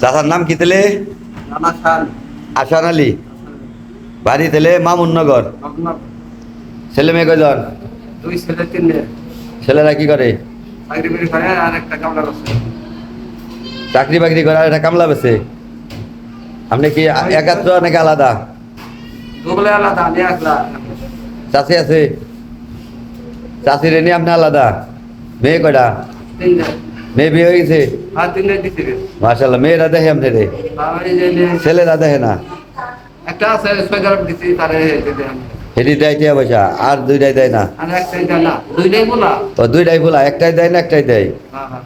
চাচার নাম কি তেলে? আসান আলী। বাড়ি তেলে মামুননগর। ছেলে মেয়ে কয়জন? দুই ছেলে তিন ছেলেরা কি করে? চাকরি বাকরি করে আর একটা কামলা বেছে আপনি কি একাত্র নাকি আলাদা? চাষি আছে? চাষির নিয়ে আপনি আলাদা। মেয়ে কয়টা? মেয়ে বিয়ে হয়ে গেছে তিনটে দিতে মার্শাল্লাহ মেয়েরা দেখে যে- ছেলেরা দেখে না। হেঁটি দেয় টিয়া পয়সা আর দুইটাই দেয় না। ও দুইটাই বলা একটাই দেয় না একটাই দেয়। হ্যাঁ হ্যাঁ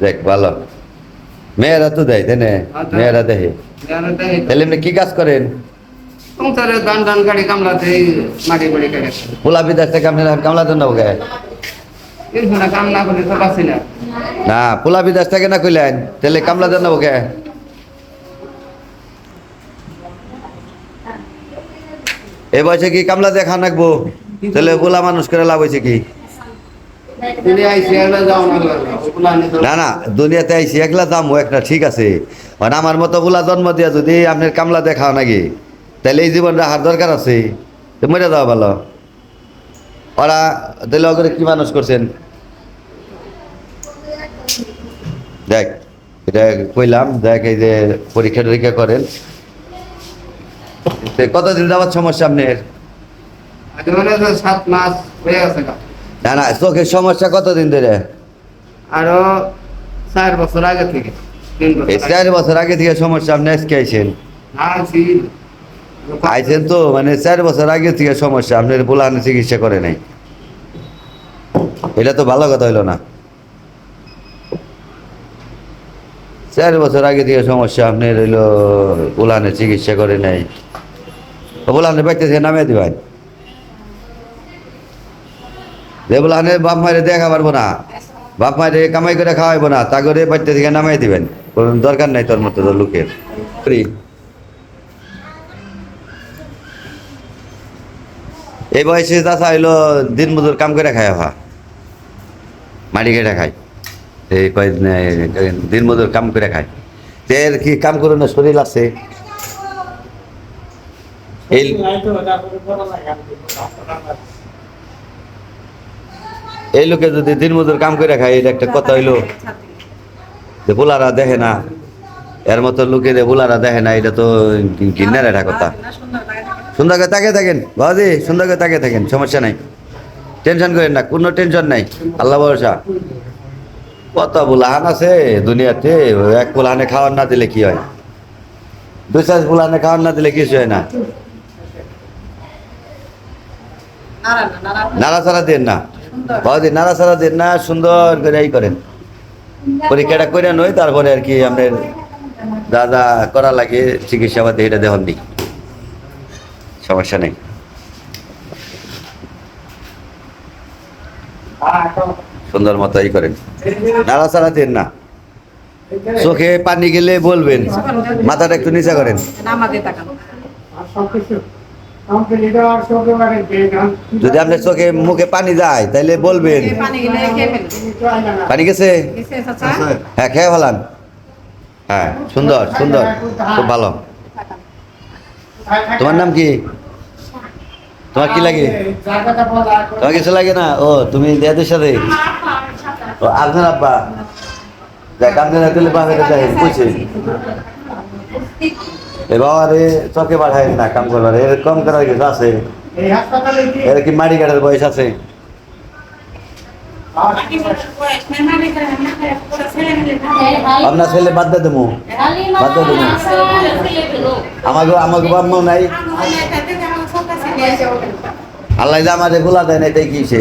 দেখ ভালো। মেয়েরা তো দেয় তাই না। মেয়েরা আর তাহলে এমনি কি কাজ করেন? সংসারে দান দান গাড়ি কামলাতে মাটি বাড়ি কামলা দেন না না পোলা বিদেশ থেকে না কইলেন তাহলে কামলা দেন ওকে। এ বয়সে কি কামলা তাহলে পোলা মানুষ করে লাভ হয়েছে কি? না না দুনিয়াতে আইসি একলা দাম ও একটা ঠিক আছে। মানে আমার মতো পোলা জন্ম দিয়া যদি আপনার কামলা দেখাও নাকি তাহলে এই জীবন রাখার দরকার আছে। মরে যাওয়া ভালো। ওরা ওকে কি মানুষ করছেন? দেখ এটা কইলাম দেখ এই যে পরীক্ষা টরীক্ষা করেন। কতদিন যাওয়ার সমস্যা আপনার। না না চোখের সমস্যা কতদিন ধরে? আরও চার বছর আগে থেকে এই চার বছর আগে থেকে সমস্যা আপনি আজকে আইছেন। আইছেন তো মানে চার বছর আগে থেকে সমস্যা, আপনার পোলাহানে চিকিৎসা করে নাই। এটা তো ভালো কথা হইল না। চার বছর আগে থেকে সমস্যা, আপনার হইল পোলাহানে চিকিৎসা করে নাই। পোলাহানে ব্যক্তি থেকে নামিয়ে দিবেন। যে পোলাহানে বাপ মায়ের দেখা পারব না, বাপ মায়ের কামাই করে খাওয়াইবো না তা করে থেকে নামাই দিবেন। কোনো দরকার নাই তোর মতো লোকের। এই বয়সে চাষা হইল, দিন মজুর কাম করে খায় হা মাটি কেটে খায়। এই কয়েকদিন দিন মজুর কাম করে খায়। এর কি কাম করে না, শরীর আছে? এই এই লোকে যদি দিন মজুর কাম করে খায়, এটা একটা কথা হইল। যে বুলারা দেখে না। এর মতো লোকে যে বুলারা দেখে না, এটা তো ঘিন্নার একটা কথা। সুন্দর করে তাকে থাকেন, বাবাজি, সুন্দর করে তাকে থাকেন, সমস্যা নাই। টেনশন করেন না, কোনো টেনশন নাই, আল্লাহ ভরসা। কত বুলাহান আছে দুনিয়াতে, এক বুলাহানে খাওয়ার না দিলে কি হয়? দুই চার বুলাহানে খাওয়ার না দিলে কিছু হয় না। নাড়াচাড়া দেন না। বাবাজি, নাড়াচাড়া দেন না, সুন্দর করে এই করেন। পরীক্ষাটা করে নই, তারপরে আর কি আপনার যা যা করা লাগে, চিকিৎসা পাতি এটা দেহন দিই সমস্যা নেই। সুন্দর মতো এই করেন। নাড়াচাড়া দেন না। চোখে পানি গেলে বলবেন মাথাটা একটু নিচা করেন। যদি আপনার চোখে মুখে পানি যায় তাহলে বলবেন। পানি গেছে? গেছে হ্যাঁ খেয়ে ফেলান। হ্যাঁ সুন্দর সুন্দর। খুব ভালো। তোমার নাম কি? তোমার কি লাগে? তোমার কিছু লাগে না? ও, তুমি দেয়াদের সাথে? ও, আপনার আব্বা। দেখ, আপনার চাই বুঝছি এ বাবা রে চকে পাঠায় না, কাম করবার। এর কম করার কিছু আছে? এর কি মাড়ি কাটার বয়স আছে? আপনার ছেলে বাদ দিয়ে দেবো। বাদ দিয়ে দেবো। আমাকে আমাকে বাপ নাই। আল্লাহ আমার আমাদের গোলা দেয় না এটাই কি সে